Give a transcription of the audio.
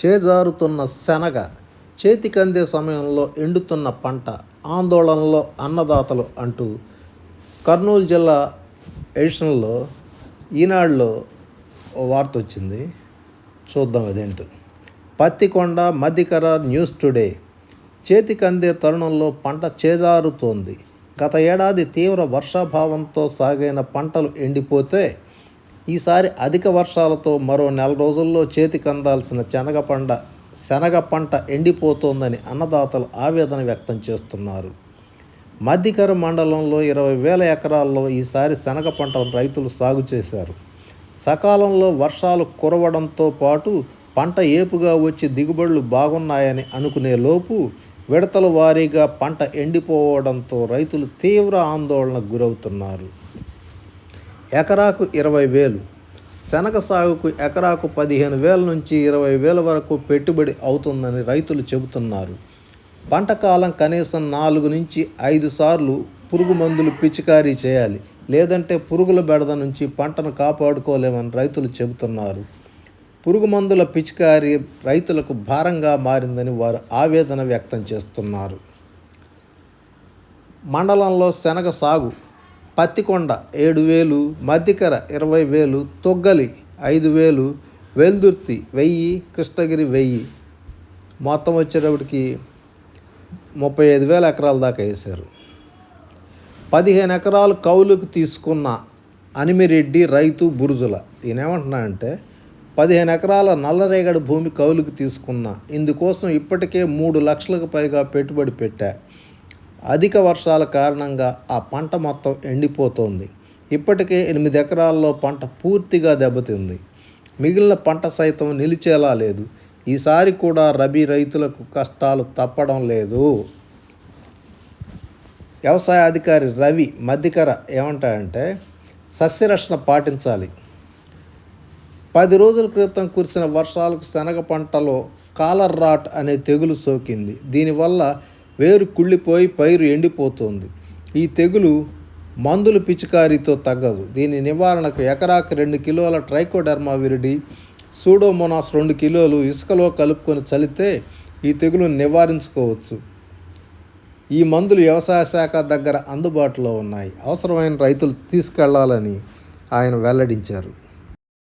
చేజారుతున్న శనగ చేతికందే సమయంలో ఎండుతున్న పంట ఆందోళనలో అన్నదాతలు అంటూ కర్నూలు జిల్లా ఎడిషన్లో ఈనాడులో వార్త వచ్చింది. చూద్దాం అదేంటో. పత్తికొండ మధ్యకర న్యూస్ టుడే. చేతికందే తరుణంలో పంట చేజారుతోంది. గత ఏడాది తీవ్ర వర్షాభావంతో సాగైన పంటలు ఎండిపోతే ఈసారి అధిక వర్షాలతో మరో నెల రోజుల్లో చేతికి అందాల్సిన శనగ పంట శనగ పంట ఎండిపోతోందని అన్నదాతలు ఆవేదన వ్యక్తం చేస్తున్నారు. మధ్యకర మండలంలో ఇరవై వేల ఎకరాల్లో ఈసారి శనగ పంటను రైతులు సాగు చేశారు. సకాలంలో వర్షాలు కురవడంతో పాటు పంట ఏపుగా వచ్చి దిగుబడులు బాగున్నాయని అనుకునే లోపు విడతల వారీగా పంట ఎండిపోవడంతో రైతులు తీవ్ర ఆందోళనకు గురవుతున్నారు. ఎకరాకు ఇరవై వేలు శనగ సాగుకు ఎకరాకు పదిహేను వేల నుంచి ఇరవై వేల వరకు పెట్టుబడి అవుతుందని రైతులు చెబుతున్నారు. పంట కాలం కనీసం నాలుగు నుంచి ఐదు సార్లు పురుగు మందులు పిచికారీ చేయాలి లేదంటే పురుగుల బెడద నుంచి పంటను కాపాడుకోలేమని రైతులు చెబుతున్నారు. పురుగు మందుల పిచికారీ రైతులకు భారంగా మారిందని వారు ఆవేదన వ్యక్తం చేస్తున్నారు. మండలంలో శనగ సాగు పత్తికొండ ఏడు వేలు మధ్యకర ఇరవై వేలు తొగ్గలి ఐదు వేలు వెల్దుర్తి వెయ్యి కృష్ణగిరి వెయ్యి. మొత్తం వచ్చేటప్పటికి ముప్పై ఐదు వేల ఎకరాల దాకా వేశారు. పదిహేను ఎకరాలు కౌలుకు తీసుకున్న అనిమిరెడ్డి రైతు బురుజుల ఈయన ఏమంటున్నాడంటే పదిహేను ఎకరాల నల్లరేగడి భూమి కౌలుకు తీసుకున్న ఇందుకోసం ఇప్పటికే మూడు లక్షలకు పైగా పెట్టుబడి పెట్టా. అధిక వర్షాల కారణంగా ఆ పంట మొత్తం ఎండిపోతోంది. ఇప్పటికే ఎనిమిది ఎకరాల్లో పంట పూర్తిగా దెబ్బతింది. మిగిలిన పంట సైతం నిలిచేలా లేదు. ఈసారి కూడా రబీ రైతులకు కష్టాలు తప్పడం లేదు. వ్యవసాయ అధికారి రవి మధ్యకర ఏమంటాడంటే సస్యరక్షణ పాటించాలి. పది రోజుల క్రితం కురిసిన వర్షాలకు శనగ పంటలో కాలర్ రాట్ అనే తెగులు సోకింది. దీనివల్ల వేరు కుళ్ళిపోయి పైరు ఎండిపోతుంది. ఈ తెగులు మందులు పిచికారీతో తగ్గదు. దీని నివారణకు ఎకరాకు రెండు కిలోల ట్రైకోడర్మా విరిడి సూడోమోనాస్ రెండు కిలోలు ఇసుకలో కలుపుకొని చల్లితే ఈ తెగులును నివారించుకోవచ్చు. ఈ మందులు వ్యవసాయ శాఖ దగ్గర అందుబాటులో ఉన్నాయి. అవసరమైన రైతులు తీసుకెళ్ళాలని ఆయన వెల్లడించారు.